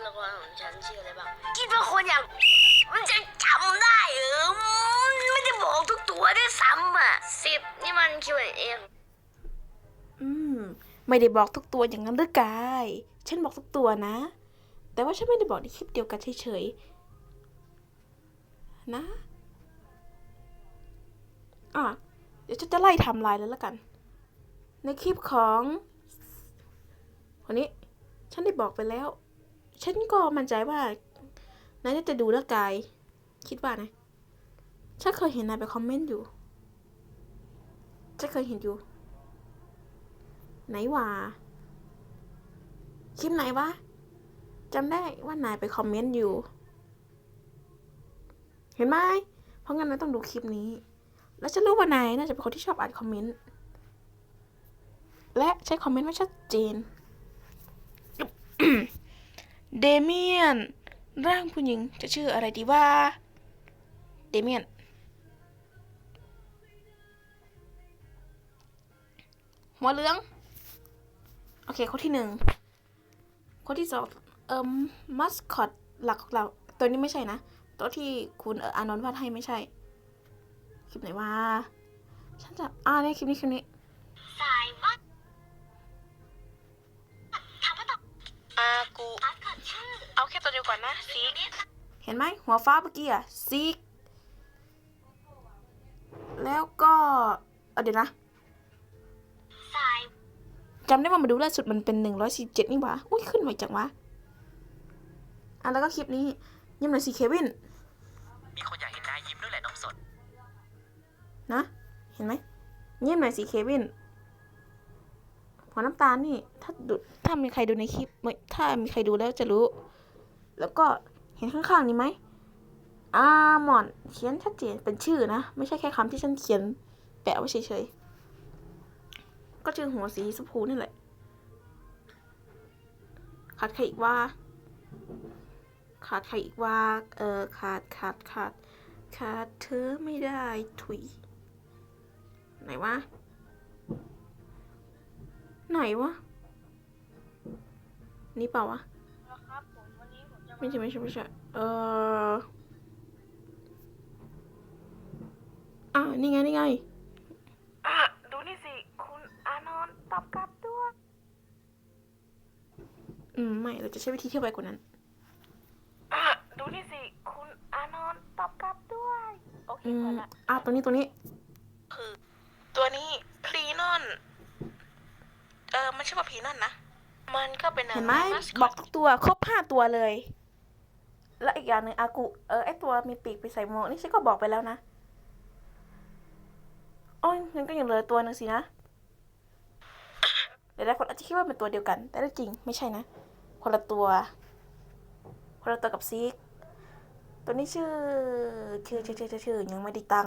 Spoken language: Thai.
ตัวละครของฉันชื่ออะไรบ้างคิดว่าคนอย่างมันจะจำได้เหรอไม่ได้บอกทุกตัวด้วยซ้ำอะสิบนี่มันคิวเองอืม ไม่ได้บอกทุกตัวอย่างนั้นหรือกาย ฉันบอกทุกตัวนะ แต่ว่าฉันไม่ได้บอกในคลิปเดียวกันเฉยๆ นะ อะ เดี๋ยวฉันจะไล่ทำลายเลยแล้วกัน ในคลิปของคนนี้ ฉันได้บอกไปแล้ว ฉันก็มั่นใจว่านายน่าจะดูแล้วกาย คิดว่านะฉันเคยเห็นนายไปคอมเมนต์อยู่ฉันเคยเห็นอยู่ ไหนวะคลิปไหนวะจำได้ว่านายไปคอมเมนต์อยู่ เห็นไหมเพราะงั้นนายต้องดูคลิปนี้ แล้วฉันรู้ว่านายน่าจะเป็นคนที่ชอบอ่านคอมเมนต์และใช้คอมเมนต์ไม่ชัดเจน เดเมียน ร่างผู้หญิงจะชื่ออะไรดีว่า เดเมียน หัวเหลือง โอเคคนที่หนึ่งคนที่สองเอ่มมัสคอตหลักของเรา ตัวนี้ไม่ใช่นะ ตัวที่คุณเอออานนท์วาดให้ไม่ใช่ คลิปไหนวะฉันจะอ่าเนี่ยคลิปนี้คลิปนี้ อบอ่ากูอัดก่อนชื่อเอาแค่ตัวเดียวก่อนนะซีกเห็นไหมหัวฟ้าเมื่อกี้อะซีกแล้วก็เอ่อเดี๋ยวนะสายจำได้ว่ามาดูล่าสุดมันเป็นหนึ่งร้อยสี่เจ็ดนี่หว่าอุ้ยขึ้นไวจังวะอะแล้วก็คลิปนี้ยิ้มหน่อยสิเควินมีคนอยากเห็นนายยิ้มด้วยแหละน้องสดนะเห็นไหมเงียบหน่อยสิเควิน หัวน้ำตาลนี่ ถ้าดูถ้ามีใครดูในคลิปไม่ถ้ามีใครดูแล้วจะรู้ แล้วก็เห็นข้างๆนี้ไหมอาร์มอนเขียนชัดเจนเป็นชื่อนะ ไม่ใช่แค่คำที่ฉันเขียนแปะไว้เฉยๆ ก็ชื่อหัวสีชมพูนี่แหละขาดใครอีกว่า ขาดใครอีกว่า เออขาดขาดขาดขาดเธอไม่ได้ถุย ไหนวะ ไหนวะ นี่เปล่าวะ ครับผมวันนี้ผมจะไม่ใช่ไม่ใช่ไม่ใช่ เอออ่านี่ไงนี่ไง อะดูนี่สิ คุณอานนท์ตอบกลับด้วย อืม ไม่ เราจะใช้วิธีที่ไวกว่านั้น อะดูนี่สิ คุณอานนท์ตอบกลับด้วย โอเคพอละ อะตัวนี้ตัวนี้ คือ ตัวนี้พรีนอน เออมันชื่อว่าพรีนอนนะ มันก็เป็นเห็นไหมบอกทุกตัวครบห้าตัวเลย แล้วอีกอย่างหนึ่งอากุเออไอตัวมีปีกไปใส่หมวกนี่ฉันก็บอกไปแล้วนะโอ้ยงั้นก็ยังเหลือตัวหนึ่งสินะเดี๋ยวหลายคนอาจจะคิดว่าเป็นตัวเดียวกัน แต่ที่จริงไม่ใช่นะ คนละตัว คนละตัวกับซีกตัวนี้ชื่อชื่อชื่อชื่อชื่อชื่อยังไม่ได้ตั้ง